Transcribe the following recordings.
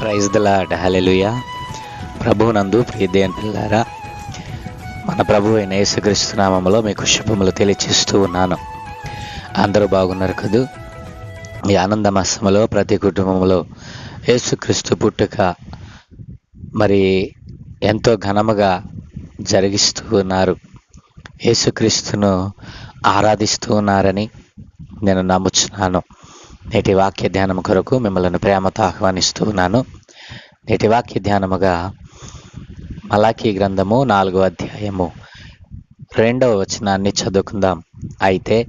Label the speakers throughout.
Speaker 1: Praise the lord hallelujah ప్రభువునందు ప్రియదేన్ పిల్లారా మన ప్రభు అయిన యేసుక్రీస్తు నామంలో మీకు శుభములు తెలియచేస్తూ ఉన్నాను. అందరూ బాగున్నారు కదూ? ఈ ఆనందమాసములో ప్రతి కుటుంబంలో యేసుక్రీస్తు పుట్టుక మరి ఎంతో ఘనముగా జరిగిస్తూ ఉన్నారు. యేసుక్రీస్తును ఆరాధిస్తూ ఉన్నారని నేను నమ్ముచున్నాను. నేటి వాక్య ధ్యానం కొరకు మిమ్మల్ని ప్రేమతో ఆహ్వానిస్తూ ఉన్నాను. నేటి వాక్య ధ్యానముగా మలాఖీ గ్రంథము నాలుగో అధ్యాయము రెండవ వచనాన్ని చదువుకుందాం. అయితే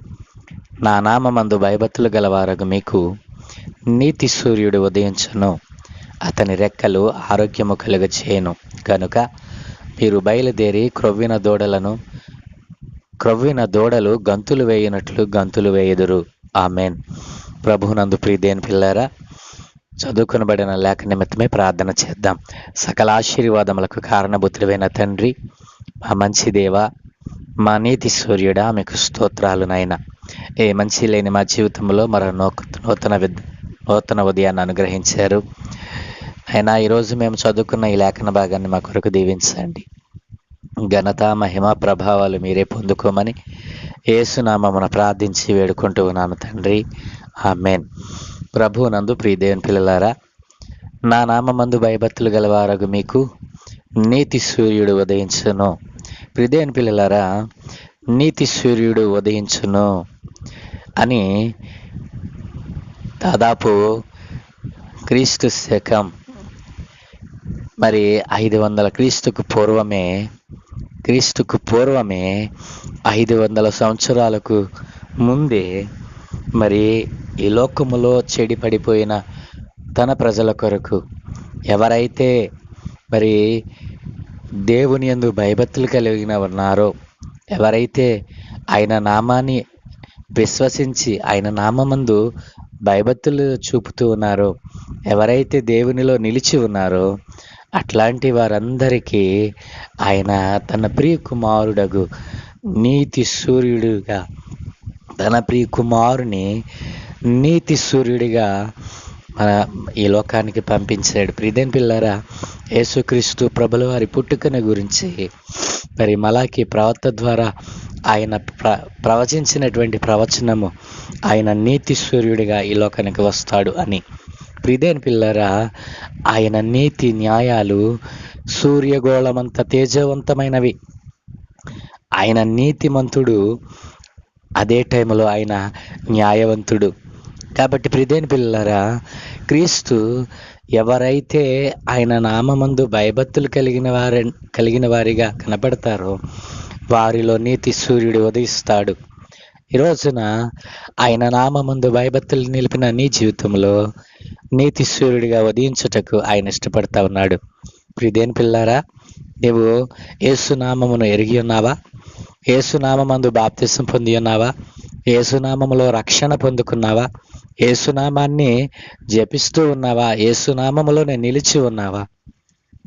Speaker 1: నా నామందు భయభక్తులు గలవారగు మీకు నీతి సూర్యుడు ఉదయించును. అతని రెక్కలు ఆరోగ్యము కలుగ చేయను కనుక మీరు బయలుదేరి క్రొవ్విన దూడలను క్రొవ్విన దూడలు గంతులు వేయనట్లు గంతులు వేయుదురు. ఆమెన్. ప్రభునందు ప్రీదేని పిల్లారా చదువుకునబడిన లేఖ నిమిత్తమే ప్రార్థన చేద్దాం. సకల ఆశీర్వాదములకు కారణభూతులైన తండ్రి మా మంచి దేవ మా నీతి సూర్యుడా మీకు స్తోత్రాలు నాయన. ఏ మంచి లేని మా జీవితంలో మరో నూక- నూతన విద్ నూతన ఉదయాన్ని అనుగ్రహించారు. అయినా ఈరోజు మేము చదువుకున్న ఈ లేఖన భాగాన్ని మా కొరకు దీవించండి. ఘనత మహిమ ప్రభావాలు మీరే పొందుకోమని ఏసునామమున ప్రార్థించి వేడుకుంటూ ఉన్నాను తండ్రి. ఆమెన్. ప్రభు నందు ప్రియదేవుని పిల్లలారా నా నామందు భయభక్తులు గలవారగు మీకు నీతి సూర్యుడు ఉదయించును. ప్రియదేవుని పిల్లలారా నీతి సూర్యుడు ఉదయించును అని దాదాపు క్రీస్తు శకం మరి ఐదు వందల క్రీస్తుకు పూర్వమే క్రీస్తుకు పూర్వమే ఐదు వందల సంవత్సరాలకు ముందే మరి ఈ లోకములో చెడిపడిపోయిన తన ప్రజల కొరకు ఎవరైతే మరి దేవుని యందు భయభక్తులు కలిగిన ఉన్నారో ఎవరైతే ఆయన నామాన్ని విశ్వసించి ఆయన నామందు భయభక్తులు చూపుతూ ఉన్నారో ఎవరైతే దేవునిలో నిలిచి ఉన్నారో అట్లాంటి వారందరికీ ఆయన తన ప్రియ కుమారుడగు నీతి సూర్యుడుగా తన ప్రియ కుమారుని నీతి సూర్యుడిగా మన ఈ లోకానికి పంపించాడు. ప్రిదేన్ పిల్లరా యేసుక్రీస్తు ప్రభుల వారి పుట్టుకను గురించి మరి మలాకి ప్రవక్త ద్వారా ఆయన ప్ర ప్రవచించినటువంటి ప్రవచనము ఆయన నీతి సూర్యుడిగా ఈ లోకానికి వస్తాడు అని. ప్రిదేన్ పిల్లరా ఆయన నీతి న్యాయాలు సూర్యగోళమంత తేజవంతమైనవి. ఆయన నీతిమంతుడు అదే టైంలో ఆయన న్యాయవంతుడు. కాబట్టి ప్రిదేని పిల్లరా క్రీస్తు ఎవరైతే ఆయన నామమందు భయభక్తులు కలిగిన వారి కలిగిన వారిగా కనపడతారో వారిలో నీతి సూర్యుడు ఉదయిస్తాడు. ఈ రోజున ఆయన నామందు భయభక్తులు నిలిపిన నీ జీవితంలో నీతి సూర్యుడిగా ఉదయించుటకు ఆయన ఇష్టపడతా ఉన్నాడు. ప్రిదేని పిల్లారా నీవు ఏసునామమును ఎరిగి ఉన్నావా? ఏసునామందు బాప్తిసం పొంది ఉన్నావా? ఏసునామములో రక్షణ పొందుకున్నావా? ఏసునామాన్ని జపిస్తూ ఉన్నావా? ఏసునామములోనే నిలిచి ఉన్నావా?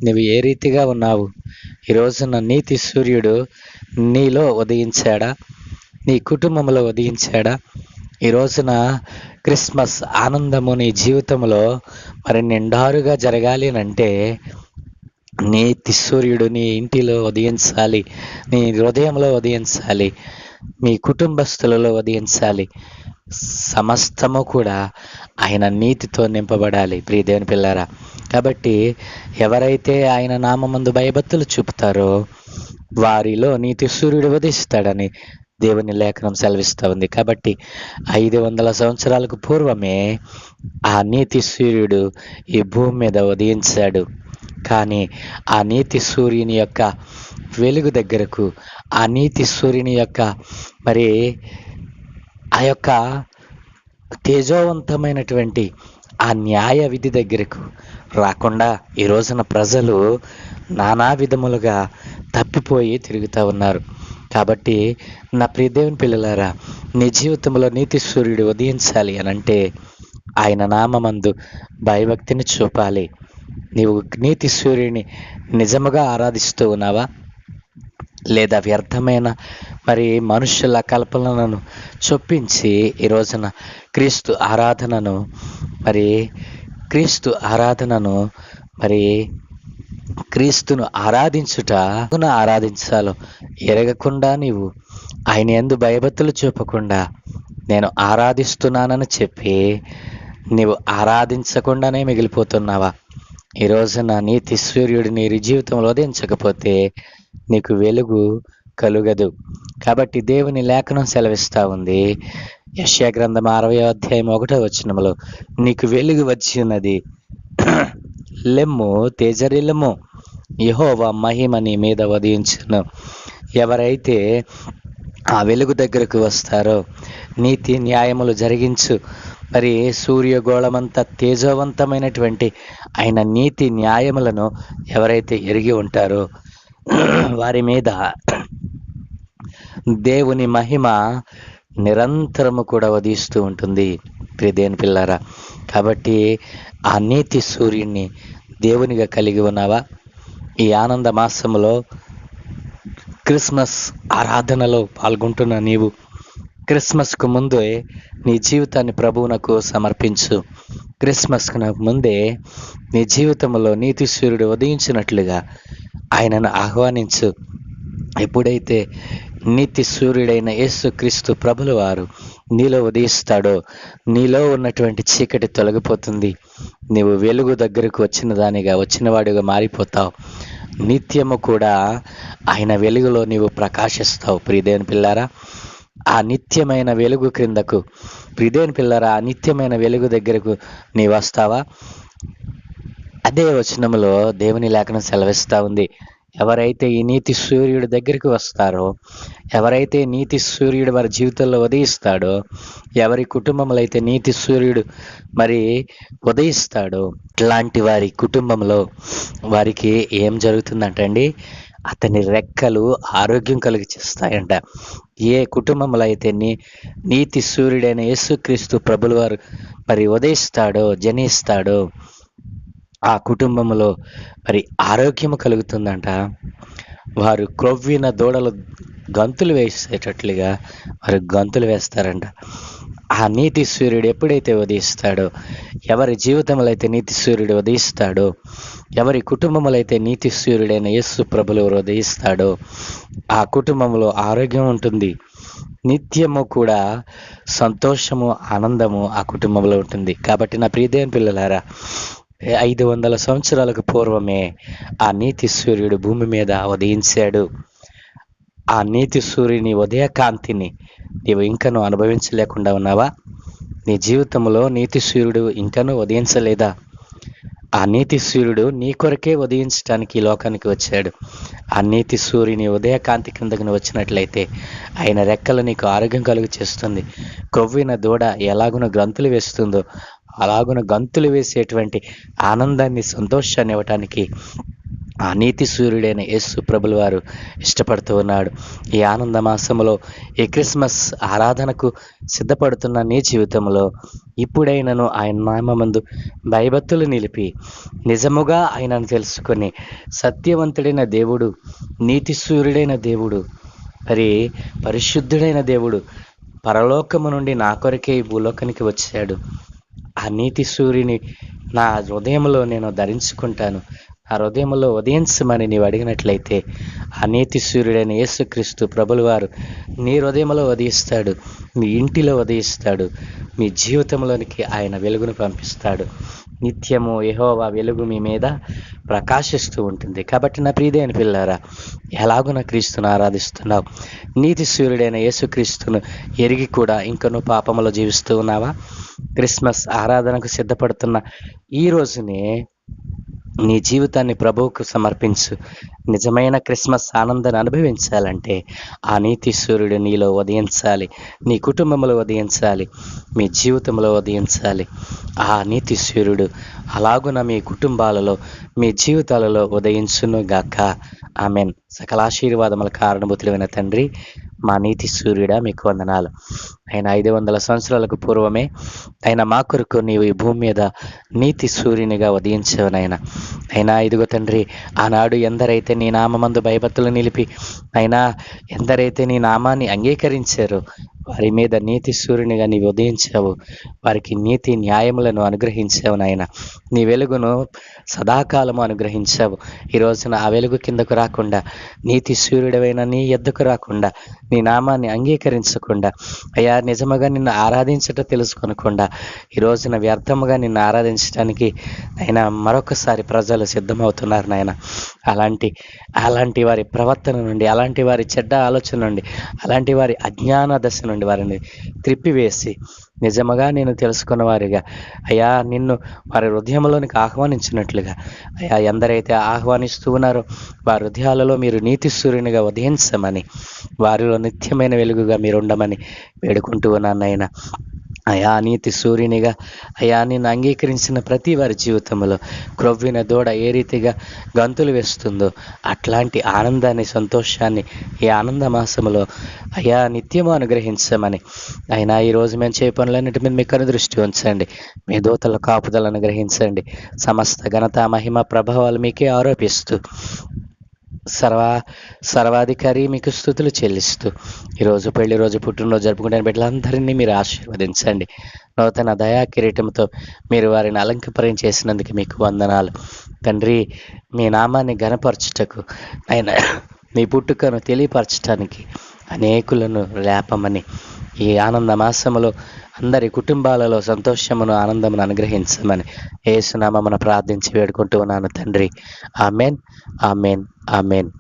Speaker 1: నువ్వు ఏ రీతిగా ఉన్నావు? ఈ రోజున నీతి సూర్యుడు నీలో ఉదయించాడా? నీ కుటుంబంలో ఉదయించాడా? ఈ రోజున క్రిస్మస్ ఆనందము నీ జీవితంలో మరి నిండారుగా జరగాలి అంటే నీతి సూర్యుడు నీ ఇంటిలో ఉదయించాలి నీ హృదయంలో ఉదయించాలి మీ కుటుంబస్తులలో ఉదయించాలి. సమస్తము కూడా ఆయన నీతితో నింపబడాలి ప్రియదేవుని పిల్లారా. కాబట్టి ఎవరైతే ఆయన నామందు భయభక్తులు చూపుతారో వారిలో నీతి సూర్యుడు ఉదయిస్తాడని దేవుని లేఖనం సెలవిస్తూ ఉంది. కాబట్టి ఐదు వందల సంవత్సరాలకు పూర్వమే ఆ నీతి సూర్యుడు ఈ భూమి మీద ఉదయించాడు. కానీ ఆ నీతి సూర్యుని యొక్క వెలుగు దగ్గరకు ఆ నీతి సూర్యుని యొక్క మరి ఆ యొక్క తేజోవంతమైనటువంటి ఆ న్యాయ విధి దగ్గరకు రాకుండా ఈ రోజున ప్రజలు నానా విధములుగా తప్పిపోయి తిరుగుతూ ఉన్నారు. కాబట్టి నా ప్రియదేవుని పిల్లలారా నీ జీవితంలో నీతి సూర్యుడు ఉదయించాలి అని అంటే ఆయన నామందు భయభక్తిని చూపాలి. నీవు నీతి సూర్యుని నిజముగా ఆరాధిస్తూ ఉన్నావా? లేదా వ్యర్థమైన మరి మనుషుల కల్పనలను చొప్పించి ఈ రోజున క్రీస్తు ఆరాధనను మరి క్రీస్తు ఆరాధనను మరి క్రీస్తును ఆరాధించుట ఆరాధించాలో ఎరగకుండా నీవు ఆయన ఎందు భయభక్తులు చూపకుండా నేను ఆరాధిస్తున్నానని చెప్పి నీవు ఆరాధించకుండానే మిగిలిపోతున్నావా? ఈ రోజున నీతి సూర్యుడిని జీవితంలో ఉదయించకపోతే నీకు వెలుగు కలుగదు. కాబట్టి దేవుని లేఖనం సెలవిస్తా ఉంది. యశ్యా గ్రంథం అరవై అధ్యాయం ఒకటో వచ్చినములో నీకు వెలుగు వచ్చి ఉన్నది. లెమ్ము తేజరిల్లము యహోవా మహిమ నీ మీద ఉదయించును. ఎవరైతే ఆ వెలుగు దగ్గరకు వస్తారో నీతి న్యాయములు జరిగించు. మరి సూర్యగోళమంత తేజవంతమైనటువంటి ఆయన నీతి న్యాయములను ఎవరైతే ఎరిగి ఉంటారో వారి మీద దేవుని మహిమ నిరంతరము కూడా వధిస్తూ ఉంటుంది. ప్రియదేని పిల్లారా కాబట్టి ఆ నీతి సూర్యుడిని దేవునిగా కలిగి ఉన్నావా? ఈ ఆనంద మాసములో క్రిస్మస్ ఆరాధనలో పాల్గొంటున్న నీవు క్రిస్మస్కు ముందే నీ జీవితాన్ని ప్రభువునకు సమర్పించు. క్రిస్మస్కు ముందే నీ జీవితంలో నీతి సూర్యుడు ఉదయించినట్లుగా ఆయనను ఆహ్వానించు. ఎప్పుడైతే నీతి సూర్యుడైన యేసు క్రీస్తు ప్రభుల వారు నీలో ఉదయిస్తాడో నీలో ఉన్నటువంటి చీకటి తొలగిపోతుంది. నీవు వెలుగు దగ్గరకు వచ్చిన దానిగా వచ్చినవాడిగా మారిపోతావు. నిత్యము కూడా ఆయన వెలుగులో నీవు ప్రకాశిస్తావు. ప్రియదేని పిల్లారా ఆ నిత్యమైన వెలుగు క్రిందకు ప్రియదేని పిల్లారా ఆ నిత్యమైన వెలుగు దగ్గరకు నీ వస్తావా? అదే వచనములో దేవుని లేఖనం సెలవిస్తూ ఉంది. ఎవరైతే ఈ నీతి సూర్యుడి దగ్గరికి వస్తారో ఎవరైతే నీతి సూర్యుడు వారి జీవితంలో ఉదయిస్తాడో ఎవరి కుటుంబంలో అయితే నీతి సూర్యుడు మరి ఉదయిస్తాడో ఇట్లాంటి వారి కుటుంబంలో వారికి ఏం జరుగుతుందంటండి అతని రెక్కలు ఆరోగ్యం కలిగి చేస్తాయంట ఏ కుటుంబంలో అయితే నీ నీతి సూర్యుడైన యేసుక్రీస్తు ప్రభులు వారు మరి ఉదయిస్తాడో జనిస్తాడో ఆ కుటుంబంలో మరి ఆరోగ్యము కలుగుతుందంట. వారు క్రొవ్విన దూడలు గంతులు వేసేటట్లుగా వారు గంతులు వేస్తారంట. ఆ నీతి సూర్యుడు ఎప్పుడైతే ఉదయిస్తాడో ఎవరి జీవితంలో అయితే నీతి సూర్యుడు ఉదయిస్తాడో ఎవరి కుటుంబంలో అయితే నీతి సూర్యుడైన యేసు ప్రభులు ఉదయిస్తాడో ఆ కుటుంబంలో ఆరోగ్యం ఉంటుంది. నిత్యము కూడా సంతోషము ఆనందము ఆ కుటుంబంలో ఉంటుంది. కాబట్టి నా ప్రియదేవన్ పిల్లలారా ఐదు వందల సంవత్సరాలకు పూర్వమే ఆ నీతి సూర్యుడు భూమి మీద ఉదయించాడు. ఆ నీతి సూర్యుని ఉదయకాంతిని నీవు ఇంకను అనుభవించలేకుండా ఉన్నావా? నీ జీవితంలో నీతి సూర్యుడు ఇంకను ఉదయించలేదా? ఆ నీతి సూర్యుడు నీ కొరకే ఉదయించడానికి ఈ లోకానికి వచ్చాడు. ఆ నీతి సూర్యుని ఉదయకాంతి కిందకు వచ్చినట్లయితే ఆయన రెక్కలు నీకు ఆరోగ్యం కలుగు చేస్తుంది కొవ్విన దూడ ఎలాగున గ్రంథులు వేస్తుందో అలాగున గంతులు వేసేటువంటి ఆనందాన్ని సంతోషాన్ని ఇవ్వటానికి ఆ నీతి సూర్యుడైన యేసు ప్రభులు వారు ఇష్టపడుతూ ఉన్నాడు. ఈ ఆనంద మాసములో ఈ క్రిస్మస్ ఆరాధనకు సిద్ధపడుతున్న నీ జీవితంలో ఇప్పుడైనను ఆయన నామందు భయభక్తులు నిలిపి నిజముగా ఆయనను తెలుసుకొని సత్యవంతుడైన దేవుడు నీతి సూర్యుడైన దేవుడు మరి పరిశుద్ధుడైన దేవుడు పరలోకము నుండి నా కొరకే ఈ భూలోకానికి వచ్చాడు. ఆ నీతి సూర్యుని నా హృదయంలో నేను ధరించుకుంటాను. ఆ హృదయంలో ఉదయించమని నీవు అడిగినట్లయితే ఆ నీతి సూర్యుడైన యేసుక్రీస్తు ప్రభులవారు నీ హృదయంలో ఉదయిస్తాడు మీ ఇంటిలో ఉదయిస్తాడు మీ జీవితంలోనికి ఆయన వెలుగును పంపిస్తాడు. నిత్యము యెహోవా వెలుగు మీ మీద ప్రకాశిస్తూ ఉంటుంది. కాబట్టి నా ప్రియదైన పిల్లారా ఎలాగున క్రీస్తును ఆరాధిస్తున్నావు? నీతి సూర్యుడైన యేసుక్రీస్తును ఎరిగి కూడా ఇంకను పాపములో జీవిస్తూ ఉన్నావా? క్రిస్మస్ ఆరాధనకు సిద్ధపడుతున్న ఈ రోజునే నీ జీవితాన్ని ప్రభువుకు సమర్పించు. నిజమైన క్రిస్మస్ ఆనందాన్ని అనుభవించాలంటే ఆ నీతి సూర్యుడు నీలో ఉదయించాలి. నీ కుటుంబంలో ఉదయించాలి. మీ జీవితంలో ఉదయించాలి. ఆ నీతి సూర్యుడు అలాగున మీ కుటుంబాలలో మీ జీవితాలలో ఉదయించును గాక ఆమెన్. సకల ఆశీర్వాదముల కారణభూతులైన తండ్రి మా నీతి సూర్యుడా మీకు వందనాలు. ఆయన ఐదు వందల సంవత్సరాలకు పూర్వమే ఆయన మా కొరకు నీవు ఈ భూమి మీద నీతి సూర్యునిగా ఉదయించావునైనా. అయినా ఇదిగో తండ్రి ఆనాడు ఎందరైతే నీ నామందు భయభక్తులు నిలిపి అయినా ఎందరైతే నీ నామాన్ని అంగీకరించారో వారి మీద నీతి సూర్యునిగా నీవు ఉదయించావు. వారికి నీతి న్యాయములను అనుగ్రహించావు నాయన. నీ వెలుగును సదాకాలము అనుగ్రహించావు. ఈ రోజున ఆ వెలుగు కిందకు రాకుండా నీతి సూర్యుడవైన నీ ఎద్దుకు రాకుండా నీ నామాన్ని అంగీకరించకుండా అయ్యా నిజముగా నిన్ను ఆరాధించట తెలుసుకొనకుండా ఈ రోజున వ్యర్థముగా నిన్ను ఆరాధించడానికి ఆయన మరొకసారి ప్రజలు సిద్ధమవుతున్నారు నాయన. అలాంటి అలాంటి వారి ప్రవర్తన నుండి అలాంటి వారి చెడ్డ ఆలోచన నుండి అలాంటి వారి అజ్ఞాన దశ నుండి వారిని. త్రిప్పివేసి నిజముగా నేను తెలుసుకున్న వారిగా అయ్యా నిన్ను వారి హృదయంలోనికి ఆహ్వానించినట్లుగా. అయ్యా ఎందరైతే ఆహ్వానిస్తూ ఉన్నారో వారి హృదయాలలో మీరు నీతి సూర్యునిగా ఉదయించమని వారిలో నిత్యమైన వెలుగుగా మీరు ఉండమని వేడుకుంటూ ఉన్నాను నాయన. అయా నీతి సూర్యునిగా అయా నేను అంగీకరించిన ప్రతి వారి జీవితంలో క్రొవ్విన దూడ ఏ రీతిగా గంతులు వేస్తుందో అట్లాంటి ఆనందాన్ని సంతోషాన్ని ఈ ఆనంద మాసములో అయా నిత్యము అనుగ్రహించమని. అయినా ఈరోజు మేము చేయ పనులన్నిటి మీద మీ దృష్టి ఉంచండి. మీ దూతల కాపుదలను గ్రహించండి. సమస్త ఘనత మహిమ ప్రభావాలు మీకే ఆరోపిస్తూ సర్వ సర్వాధికారి మీకు స్థుతులు చెల్లిస్తూ ఈరోజు పెళ్ళి రోజు పుట్టినరోజు జరుపుకుంటే బిడ్డలందరినీ మీరు ఆశీర్వదించండి. నూతన దయా కిరీటంతో మీరు వారిని అలంకపరం చేసినందుకు మీకు వందనాలు. తండ్రి మీ నామాన్ని గనపరచుటకు ఆయన మీ పుట్టుకను తెలియపరచటానికి అనేకులను లేపమని ఈ ఆనంద మాసములో అందరి కుటుంబాలలో సంతోషమును ఆనందమును అనుగ్రహించమని ఏసునామమున ప్రార్థించి వేడుకుంటూ ఉన్నాను తండ్రి. Amen amen amen.